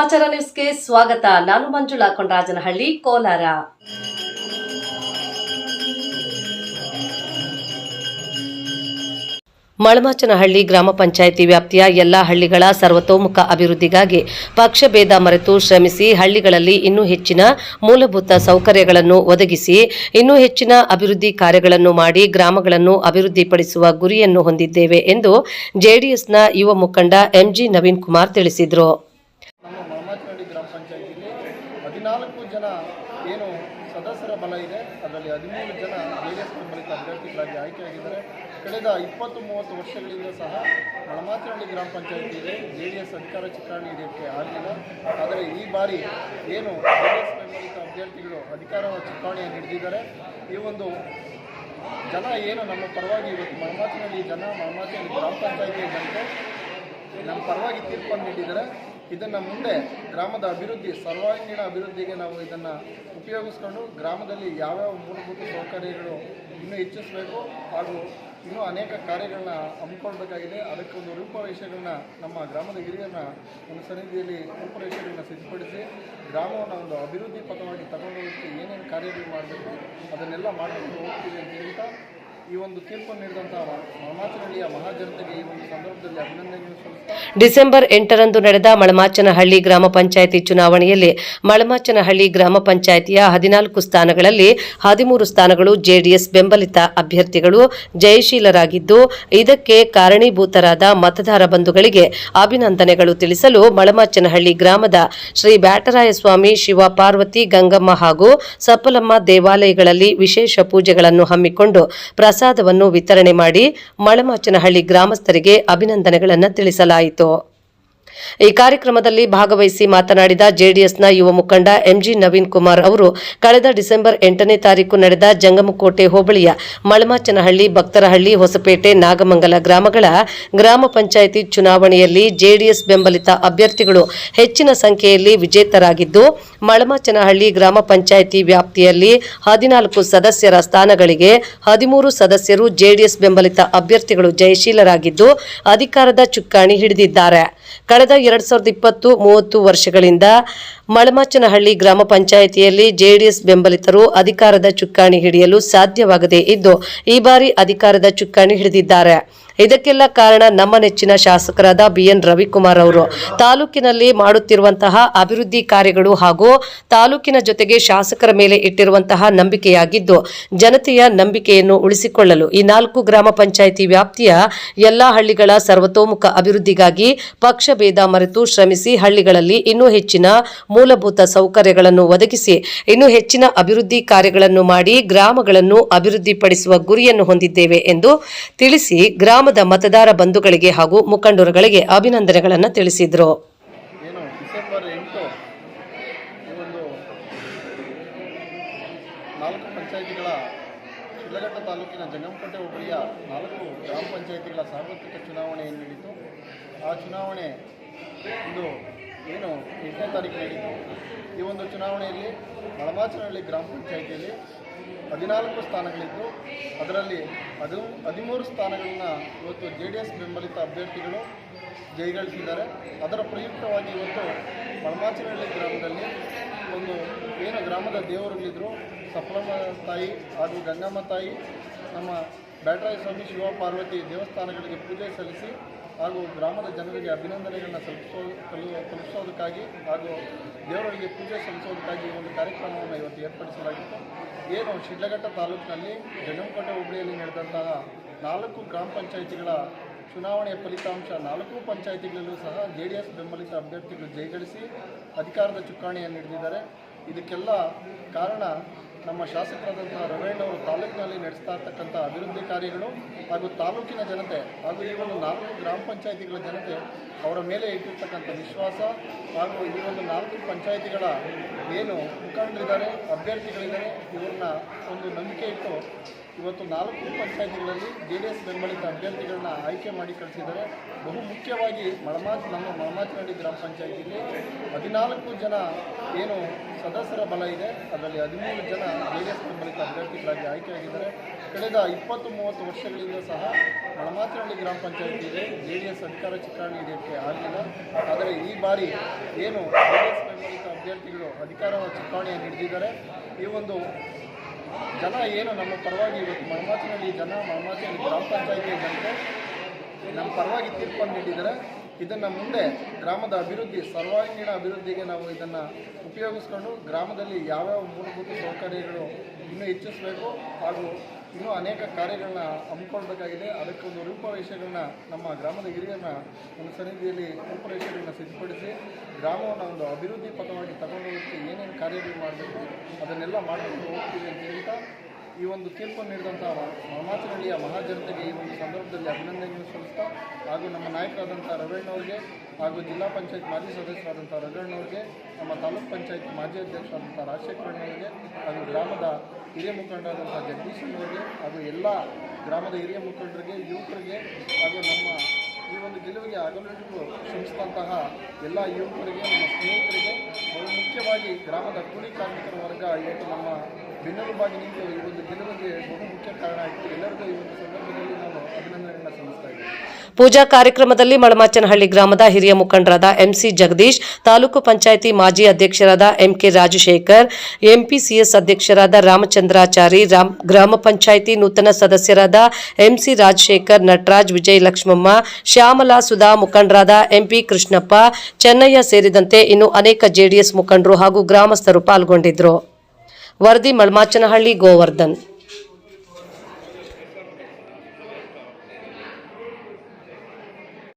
ಸಮಾಚಾರ ನ್ಯೂಸ್ಗೆ ಸ್ವಾಗತ. ನಾನು ಮಂಜುಳಾ ಕೊಂಡರಾಜನಹಳ್ಳಿ ಕೋಲಾರ. ಮಳಮಾಚನಹಳ್ಳಿ ಗ್ರಾಮ ಪಂಚಾಯಿತಿ ವ್ಯಾಪ್ತಿಯ ಎಲ್ಲ ಹಳ್ಳಿಗಳ ಸರ್ವತೋಮುಖ ಅಭಿವೃದ್ಧಿಗಾಗಿ ಪಕ್ಷಭೇದ ಮರೆತು ಶ್ರಮಿಸಿ ಹಳ್ಳಿಗಳಲ್ಲಿ ಇನ್ನೂ ಹೆಚ್ಚಿನ ಮೂಲಭೂತ ಸೌಕರ್ಯಗಳನ್ನು ಒದಗಿಸಿ, ಇನ್ನೂ ಹೆಚ್ಚಿನ ಅಭಿವೃದ್ಧಿ ಕಾರ್ಯಗಳನ್ನು ಮಾಡಿ ಗ್ರಾಮಗಳನ್ನು ಅಭಿವೃದ್ಧಿಪಡಿಸುವ ಗುರಿಯನ್ನು ಹೊಂದಿದ್ದೇವೆ ಎಂದು ಜೆಡಿಎಸ್ನ ಯುವ ಮುಖಂಡ ಎಂಜಿ ನವೀನ್ ಕುಮಾರ್ ತಿಳಿಸಿದರು ನಮ್ಮ ಮಹಮ್ಮದನಹಳ್ಳಿ ಗ್ರಾಮ ಪಂಚಾಯತಿಲಿ ಹದಿನಾಲ್ಕು ಜನ ಏನು ಸದಸ್ಯರ ಬಲ ಇದೆ, ಅದರಲ್ಲಿ ಹದಿಮೂರು ಜನ ಜೆ ಡಿ ಎಸ್ ಬೆಂಬಲಿತ ಅಭ್ಯರ್ಥಿಗಳಾಗಿ ಆಯ್ಕೆಯಾಗಿದ್ದಾರೆ. ಕಳೆದ ಇಪ್ಪತ್ತು ಮೂವತ್ತು ವರ್ಷಗಳಿಂದ ಸಹ ಮಳಮಾಚನಹಳ್ಳಿ ಗ್ರಾಮ ಪಂಚಾಯತಿಗೆ ಜೆ ಡಿ ಎಸ್ ಅಧಿಕಾರ ಚುಕ್ಕಾಣಿ ಇದಕ್ಕೆ ಆಗಿಲ್ಲ. ಆದರೆ ಈ ಬಾರಿ ಏನು ಜೆ ಡಿ ಎಸ್ ಬೆಂಬಲಿತ ಅಭ್ಯರ್ಥಿಗಳು ಅಧಿಕಾರ ಚಿತ್ರಣೆ ಹಿಡಿದಿದ್ದಾರೆ ಈ ಒಂದು ಜನ ಏನು ನಮ್ಮ ಪರವಾಗಿ ಇವತ್ತು ಮಳಮಾಚನಹಳ್ಳಿ ಜನ ಮಳಮಾಚನಹಳ್ಳಿ ಗ್ರಾಮ ಪಂಚಾಯಿತಿ ಜನತೆ ನಮ್ಮ ಪರವಾಗಿ ತೀರ್ಪನ್ನು ನೀಡಿದರೆ ಇದನ್ನು ಮುಂದೆ ಗ್ರಾಮದ ಅಭಿವೃದ್ಧಿ, ಸರ್ವಾಂಗೀಣ ಅಭಿವೃದ್ಧಿಗೆ ನಾವು ಇದನ್ನು ಉಪಯೋಗಿಸ್ಕೊಂಡು ಗ್ರಾಮದಲ್ಲಿ ಯಾವ್ಯಾವ ಮೂಲಭೂತ ಸೌಕರ್ಯಗಳು ಇನ್ನೂ ಹೆಚ್ಚಿಸಬೇಕು ಹಾಗೂ ಇನ್ನೂ ಅನೇಕ ಕಾರ್ಯಗಳನ್ನ ಹಮ್ಮಿಕೊಳ್ಬೇಕಾಗಿದೆ. ಅದಕ್ಕೊಂದು ರೂಪರೇಷೆಗಳನ್ನ ನಮ್ಮ ಗ್ರಾಮದ ಹಿರಿಯರನ್ನ ಒಂದು ಸನ್ನಿಧಿಯಲ್ಲಿ ರೂಪರೇಷೆಗಳನ್ನ ಸಿದ್ಧಪಡಿಸಿ ಗ್ರಾಮವನ್ನು ಒಂದು ಅಭಿವೃದ್ಧಿ ಪಥವಾಗಿ ತಗೊಂಡೋಗಕ್ಕೆ ಏನೇನು ಕಾರ್ಯಗಳು ಮಾಡಬೇಕು, ಅದನ್ನೆಲ್ಲ ಮಾಡಿಕೊಂಡು ಹೋಗ್ತೀವಿ ಅಂತ ಹೇಳ್ತಾ ಡಿಸೆಂಬರ್ ಎಂಟರಂದು ನಡೆದ ಮಳಮಾಚನಹಳ್ಳಿ ಗ್ರಾಮ ಪಂಚಾಯಿತಿ ಚುನಾವಣೆಯಲ್ಲಿ ಮಳಮಾಚನಹಳ್ಳಿ ಗ್ರಾಮ ಪಂಚಾಯಿತಿಯ ಹದಿನಾಲ್ಕು ಸ್ಥಾನಗಳಲ್ಲಿ ಹದಿಮೂರು ಸ್ಥಾನಗಳು ಜೆಡಿಎಸ್ ಬೆಂಬಲಿತ ಅಭ್ಯರ್ಥಿಗಳು ಜಯಶೀಲರಾಗಿದ್ದು, ಇದಕ್ಕೆ ಕಾರಣೀಭೂತರಾದ ಮತದಾರ ಬಂಧುಗಳಿಗೆ ಅಭಿನಂದನೆಗಳು ತಿಳಿಸಲು ಮಳಮಾಚನಹಳ್ಳಿ ಗ್ರಾಮದ ಶ್ರೀ ಬ್ಯಾಟರಾಯಸ್ವಾಮಿ, ಶಿವ ಪಾರ್ವತಿ, ಗಂಗಮ್ಮ ಹಾಗೂ ಸಪ್ಪಲಮ್ಮ ದೇವಾಲಯಗಳಲ್ಲಿ ವಿಶೇಷ ಪೂಜೆಗಳನ್ನು ಹಮ್ಮಿಕೊಂಡು ಪ್ರಸಾದವನ್ನು ವಿತರಣೆ ಮಾಡಿ ಮಳಮಾಚನಹಳ್ಳಿ ಗ್ರಾಮಸ್ಥರಿಗೆ ಅಭಿನಂದನೆಗಳನ್ನು ತಿಳಿಸಲಾಯಿತು. ಈ ಕಾರ್ಯಕ್ರಮದಲ್ಲಿ ಭಾಗವಹಿಸಿ ಮಾತನಾಡಿದ ಜೆಡಿಎಸ್ನ ಯುವ ಮುಖಂಡ ಎಂಜಿ ನವೀನ್ ಕುಮಾರ್ ಅವರು, ಕಳೆದ ಡಿಸೆಂಬರ್ ಎಂಟನೇ ತಾರೀಕು ನಡೆದ ಜಂಗಮಕೋಟೆ ಹೋಬಳಿಯ ಮಳಮಾಚನಹಳ್ಳಿ, ಭಕ್ತರಹಳ್ಳಿ, ಹೊಸಪೇಟೆ, ನಾಗಮಂಗಲ ಗ್ರಾಮಗಳ ಗ್ರಾಮ ಪಂಚಾಯಿತಿ ಚುನಾವಣೆಯಲ್ಲಿ ಜೆಡಿಎಸ್ ಬೆಂಬಲಿತ ಅಭ್ಯರ್ಥಿಗಳು ಹೆಚ್ಚಿನ ಸಂಖ್ಯೆಯಲ್ಲಿ ವಿಜೇತರಾಗಿದ್ದು, ಮಳಮಾಚನಹಳ್ಳಿ ಗ್ರಾಮ ಪಂಚಾಯಿತಿ ವ್ಯಾಪ್ತಿಯಲ್ಲಿ ಹದಿನಾಲ್ಕು ಸದಸ್ಯರ ಸ್ಥಾನಗಳಿಗೆ ಹದಿಮೂರು ಸದಸ್ಯರು ಜೆಡಿಎಸ್ ಬೆಂಬಲಿತ ಅಭ್ಯರ್ಥಿಗಳು ಜಯಶೀಲರಾಗಿದ್ದು, ಅಧಿಕಾರದ ಚುಕ್ಕಾಣಿ ಹಿಡಿದಿದ್ದಾರೆ. ಕಳೆದ ಎರಡ್ ಸಾವಿರದ ಇಪ್ಪತ್ತು ಮೂವತ್ತು ವರ್ಷಗಳಿಂದ ಮಳಮಾಚನಹಳ್ಳಿ ಗ್ರಾಮ ಪಂಚಾಯಿತಿಯಲ್ಲಿ ಜೆಡಿಎಸ್ ಬೆಂಬಲಿತರು ಅಧಿಕಾರದ ಚುಕ್ಕಾಣಿ ಹಿಡಿಯಲು ಸಾಧ್ಯವಾಗದೇ ಇದ್ದು, ಈ ಬಾರಿ ಅಧಿಕಾರದ ಚುಕ್ಕಾಣಿ ಹಿಡಿದಿದ್ದಾರೆ. ಇದಕ್ಕೆಲ್ಲ ಕಾರಣ ನಮ್ಮ ನೆಚ್ಚಿನ ಶಾಸಕರಾದ ಬಿಎನ್ ರವಿಕುಮಾರ್ ಅವರು. ತಾಲೂಕಿನಲ್ಲಿ ಮಾಡುತ್ತಿರುವಂತಹ ಅಭಿವೃದ್ಧಿ ಕಾರ್ಯಗಳು ಹಾಗೂ ತಾಲೂಕಿನ ಜೊತೆಗೆ ಶಾಸಕರ ಮೇಲೆ ಇಟ್ಟಿರುವಂತಹ ನಂಬಿಕೆಯಾಗಿದ್ದು, ಜನತೆಯ ನಂಬಿಕೆಯನ್ನು ಉಳಿಸಿಕೊಳ್ಳಲು ಈ ನಾಲ್ಕು ಗ್ರಾಮ ಪಂಚಾಯಿತಿ ವ್ಯಾಪ್ತಿಯ ಎಲ್ಲಾ ಹಳ್ಳಿಗಳ ಸರ್ವತೋಮುಖ ಅಭಿವೃದ್ಧಿಗಾಗಿ ಪಕ್ಷ ಭೇದ ಮರೆತು ಶ್ರಮಿಸಿ ಹಳ್ಳಿಗಳಲ್ಲಿ ಇನ್ನೂ ಹೆಚ್ಚಿನ ಮೂಲಭೂತ ಸೌಕರ್ಯಗಳನ್ನು ಒದಗಿಸಿ ಇನ್ನೂ ಹೆಚ್ಚಿನ ಅಭಿವೃದ್ಧಿ ಕಾರ್ಯಗಳನ್ನು ಮಾಡಿ ಗ್ರಾಮಗಳನ್ನು ಅಭಿವೃದ್ಧಿಪಡಿಸುವ ಗುರಿಯನ್ನು ಹೊಂದಿದ್ದೇವೆ ಎಂದು ತಿಳಿಸಿ ಗ್ರಾಮದ ಮತದಾರ ಬಂಧುಗಳಿಗೆ ಹಾಗೂ ಮುಖಂಡರುಗಳಿಗೆ ಅಭಿನಂದನೆಗಳನ್ನು ತಿಳಿಸಿದರು. ಒಂದು ತಾಲೂಕಿನ ಜಂಗಮಕೋಟೆ ಹೋಬಳಿಯ ನಾಲ್ಕು ಗ್ರಾಮ ಪಂಚಾಯಿತಿಗಳ ಸಾರ್ವತ್ರಿಕ ಚುನಾವಣೆಯನ್ನು ನಡೆಯಿತು. ಆ ಚುನಾವಣೆ ಇಂದು ಏನು ಎಂಟನೇ ತಾರೀಕು ನಡೀತು ಈ ಒಂದು ಚುನಾವಣೆಯಲ್ಲಿ ಮಳಮಾಚನಹಳ್ಳಿ ಗ್ರಾಮ ಪಂಚಾಯಿತಿಯಲ್ಲಿ ಹದಿನಾಲ್ಕು ಸ್ಥಾನಗಳಿದ್ದು, ಅದರಲ್ಲಿ ಹದಿ, ಹದಿಮೂರು ಸ್ಥಾನಗಳನ್ನ ಇವತ್ತು ಜೆ ಡಿ ಎಸ್ ಬೆಂಬಲಿತ ಅಭ್ಯರ್ಥಿಗಳು ಜಯಗಳಿಸಿದ್ದಾರೆ. ಅದರ ಪ್ರಯುಕ್ತವಾಗಿ ಇವತ್ತು ಮಳಮಾಚನಹಳ್ಳಿ ಗ್ರಾಮದಲ್ಲಿ ಒಂದು ಏನು ಗ್ರಾಮದ ದೇವರುಗಳಿದ್ದರು ಸಪ್ಲಮ್ಮ ತಾಯಿ ಹಾಗೂ ಗಂಗಮ್ಮ ತಾಯಿ, ನಮ್ಮ ಬ್ಯಾಟರಾಯ ಸ್ವಾಮಿ ಶಿವ ಪಾರ್ವತಿ ದೇವಸ್ಥಾನಗಳಿಗೆ ಪೂಜೆ ಸಲ್ಲಿಸಿ ಹಾಗೂ ಗ್ರಾಮದ ಜನರಿಗೆ ಅಭಿನಂದನೆಗಳನ್ನು ಸಲ್ಲಿಸೋ ತಲು- ತಲುಪಿಸೋದಕ್ಕಾಗಿ ಹಾಗೂ ದೇವರಿಗೆ ಪೂಜೆ ಸಲ್ಲಿಸೋದಕ್ಕಾಗಿ ಒಂದು ಕಾರ್ಯಕ್ರಮವನ್ನು ಇವತ್ತು ಏರ್ಪಡಿಸಲಾಗಿತ್ತು. ಏನು ಶಿಡ್ಲಘಟ್ಟ ತಾಲೂಕಿನಲ್ಲಿ ಜಗಂಕೋಟೆ ಹೋಬಳಿಯಲ್ಲಿ ನಡೆದಂತಹ ನಾಲ್ಕು ಗ್ರಾಮ ಪಂಚಾಯಿತಿಗಳ ಚುನಾವಣೆಯ ಫಲಿತಾಂಶ ನಾಲ್ಕು ಪಂಚಾಯಿತಿಗಳಲ್ಲೂ ಸಹ ಜೆ ಡಿ ಎಸ್ ಬೆಂಬಲಿತ ಅಭ್ಯರ್ಥಿಗಳು ಜಯಗಳಿಸಿ ಅಧಿಕಾರದ ಚುಕ್ಕಾಣಿಯನ್ನು ಹಿಡಿದಿದ್ದಾರೆ. ಇದಕ್ಕೆಲ್ಲ ಕಾರಣ ನಮ್ಮ ಶಾಸಕರಾದಂತಹ ಅವರು ತಾಲೂಕಿನಲ್ಲಿ ನಡೆಸ್ತಾ ಇರ್ತಕ್ಕಂಥ ಅಭಿವೃದ್ಧಿ ಕಾರ್ಯಗಳು ಹಾಗೂ ತಾಲೂಕಿನ ಜನತೆ ಹಾಗೂ ಈ ಒಂದು ನಾಲ್ಕು ಗ್ರಾಮ ಪಂಚಾಯಿತಿಗಳ ಜನತೆ ಅವರ ಮೇಲೆ ಇಟ್ಟಿರ್ತಕ್ಕಂಥ ವಿಶ್ವಾಸ ಹಾಗೂ ಈ ಒಂದು ನಾಲ್ಕು ಪಂಚಾಯಿತಿಗಳ ಏನು ಮುಖಂಡರಿದ್ದಾರೆ, ಅಭ್ಯರ್ಥಿಗಳಿದ್ದಾರೆ, ಇವ್ರನ್ನ ಒಂದು ನಂಬಿಕೆ ಇಟ್ಟು ಇವತ್ತು ನಾಲ್ಕು ಪಂಚಾಯತಿಗಳಲ್ಲಿ ಜೆ ಡಿ ಎಸ್ ಬೆಂಬಲಿತ ಅಭ್ಯರ್ಥಿಗಳನ್ನ ಆಯ್ಕೆ ಮಾಡಿ ಕಳಿಸಿದ್ದಾರೆ. ಬಹು ಮುಖ್ಯವಾಗಿ ಮಳಮಾತ್ ನಮ್ಮ ಮಳಮಾತಿನಹಳ್ಳಿ ಗ್ರಾಮ ಪಂಚಾಯತಿಯಲ್ಲಿ ಹದಿನಾಲ್ಕು ಜನ ಏನು ಸದಸ್ಯರ ಬಲ ಇದೆ. ಅದರಲ್ಲಿ ಹದಿಮೂರು ಜನ ಜೆ ಡಿ ಎಸ್ ಬೆಂಬಲಿತ ಅಭ್ಯರ್ಥಿಗಳಾಗಿ ಆಯ್ಕೆಯಾಗಿದ್ದಾರೆ. ಕಳೆದ ಇಪ್ಪತ್ತು ಮೂವತ್ತು ವರ್ಷಗಳಿಂದ ಸಹ ಮಳಮಾತಿನಹಳ್ಳಿ ಗ್ರಾಮ ಪಂಚಾಯತಿಗೆ ಜೆ ಡಿ ಎಸ್ ಅಧಿಕಾರ ಚುನಾವಣೆ ಇದಕ್ಕೆ ಆಗಲಿಲ್ಲ ಆದರೆ ಈ ಬಾರಿ ಏನು ಜೆ ಡಿ ಎಸ್ ಬೆಂಬಲಿತ ಅಭ್ಯರ್ಥಿಗಳು ಅಧಿಕಾರ ಚುಕ್ಕಾಣಿಯನ್ನು ಹಿಡಿದಿದ್ದಾರೆ. ಈ ಒಂದು ಜನ ಏನು ನಮ್ಮ ಪರವಾಗಿ ಇವತ್ತು ಮಳಮಾಚಿನಲ್ಲಿ ಜನ ಮಳಮಾಚಿನಲ್ಲಿ ಗ್ರಾಮ ಪಂಚಾಯಿತಿ ಜನತೆ ನಮ್ಮ ಪರವಾಗಿ ತೀರ್ಪನ್ನು ನೀಡಿದ್ದಾರೆ. ಇದನ್ನು ಮುಂದೆ ಗ್ರಾಮದ ಅಭಿವೃದ್ಧಿ, ಸರ್ವಾಂಗೀಣ ಅಭಿವೃದ್ಧಿಗೆ ನಾವು ಇದನ್ನು ಉಪಯೋಗಿಸ್ಕೊಂಡು ಗ್ರಾಮದಲ್ಲಿ ಯಾವ್ಯಾವ ಮೂಲಭೂತ ಸೌಕರ್ಯಗಳು ಇನ್ನೂ ಹೆಚ್ಚಿಸಬೇಕು ಹಾಗೂ ಇನ್ನೂ ಅನೇಕ ಕಾರ್ಯಗಳನ್ನ ಹಮ್ಮಿಕೊಳ್ಬೇಕಾಗಿದೆ. ಅದಕ್ಕೊಂದು ರೂಪರೇಷೆಗಳನ್ನ ನಮ್ಮ ಗ್ರಾಮದ ಹಿರಿಯರನ್ನ ಒಂದು ಸನ್ನಿಧಿಯಲ್ಲಿ ರೂಪರೇಷೆಗಳನ್ನ ಸಿದ್ಧಪಡಿಸಿ ಗ್ರಾಮವನ್ನು ಒಂದು ಅಭಿವೃದ್ಧಿ ಪಥವಾಗಿ ತಗೊಂಡೋಗಕ್ಕೆ ಏನೇನು ಕಾರ್ಯಗಳು ಮಾಡಬೇಕು, ಅದನ್ನೆಲ್ಲ ಮಾಡಿಕೊಂಡು ಹೋಗ್ತೀವಿ ಅಂತ ಹೇಳ್ತಾ ಈ ಒಂದು ತೀರ್ಪನ್ನು ನೀಡಿದಂಥ ಮಮಾಚನಹಳ್ಳಿಯ ಮಹಾಜನತೆಗೆ ಈ ಒಂದು ಸಂದರ್ಭದಲ್ಲಿ ಅಭಿನಂದನೆಯನ್ನು ಸಲ್ಲಿಸ್ತಾ ಹಾಗೂ ನಮ್ಮ ನಾಯಕರಾದಂಥ ರವಣ್ಣವ್ರಿಗೆ ಹಾಗೂ ಜಿಲ್ಲಾ ಪಂಚಾಯತ್ ಮಾಜಿ ಸದಸ್ಯರಾದಂಥ ರಘಣ್ಣವ್ರಿಗೆ ನಮ್ಮ ತಾಲೂಕ್ ಪಂಚಾಯತ್ ಮಾಜಿ ಅಧ್ಯಕ್ಷರಾದಂಥ ರಾಜಶೇಖರಣ್ಣವರಿಗೆ ಹಾಗೂ ಗ್ರಾಮದ ಹಿರಿಯ ಮುಖಂಡರಾದಂಥ ಜಗದೀಶಣ್ಣವರಿಗೆ ಹಾಗೂ ಎಲ್ಲ ಗ್ರಾಮದ ಹಿರಿಯ ಮುಖಂಡರಿಗೆ, ಯುವಕರಿಗೆ ಹಾಗೂ ನಮ್ಮ ಈ ಒಂದು ಗೆಲುವಿಗೆ ಹಗಲಿರುಳು ಶ್ರಮಿಸಿದಂತಹ ಎಲ್ಲ ಯುವಕರಿಗೆ, ನಮ್ಮ ಸ್ನೇಹಿತರಿಗೆ ಬಹು ಮುಖ್ಯವಾಗಿ ಗ್ರಾಮದ ಕೂಲಿ ಕಾರ್ಮಿಕರ ವರ್ಗ ಇವತ್ತು ನಮ್ಮ ಬೆನ್ನೆಲುಬಾಗಿ ನಿಂತು ಈ ಒಂದು ಗೆಲುವಿಗೆ ಬಹು ಮುಖ್ಯ ಕಾರಣ ಆಯಿತು. ಎಲ್ಲರಿಗೂ ಈ ಒಂದು ಸಂದರ್ಭದಲ್ಲಿ ನಾನು ಅಭಿನಂದನೆಗಳನ್ನ ಸಲ್ಲಿಸ್ತಾ ಇದ್ದೇನೆ ಪೂಜಾ ಕಾರ್ಯಕ್ರಮದಲ್ಲಿ ಮಳಮಾಚನಹಳ್ಳಿ ಗ್ರಾಮದ ಹಿರಿಯ ಮುಖಂಡರಾದ ಎಂಸಿ ಜಗದೀಶ್, ತಾಲೂಕು ಪಂಚಾಯಿತಿ ಮಾಜಿ ಅಧ್ಯಕ್ಷರಾದ ಎಂಕೆ ರಾಜಶೇಖರ್ ಎಂಪಿಸಿಎಸ್ ಅಧ್ಯಕ್ಷರಾದ ರಾಮಚಂದ್ರಾಚಾರಿ, ರಾಮ್ ಗ್ರಾಮ ಪಂಚಾಯಿತಿ ನೂತನ ಸದಸ್ಯರಾದ ಎಂಸಿ ರಾಜಶೇಖರ್, ನಟರಾಜ್ ವಿಜಯ ಲಕ್ಷ್ಮಮ್ಮ ಶ್ಯಾಮಲಾ ಸುಧಾ ಮುಖಂಡರಾದ ಎಂಪಿ ಕೃಷ್ಣಪ್ಪ, ಚೆನ್ನಯ್ಯ ಸೇರಿದಂತೆ ಇನ್ನು ಅನೇಕ ಜೆಡಿಎಸ್ ಮುಖಂಡರು ಹಾಗೂ ಗ್ರಾಮಸ್ಥರು ಪಾಲ್ಗೊಂಡಿದ್ದರು ವರದಿ ಮಳ್ಮಾಚನಹಳ್ಳಿ ಗೋವರ್ಧನ್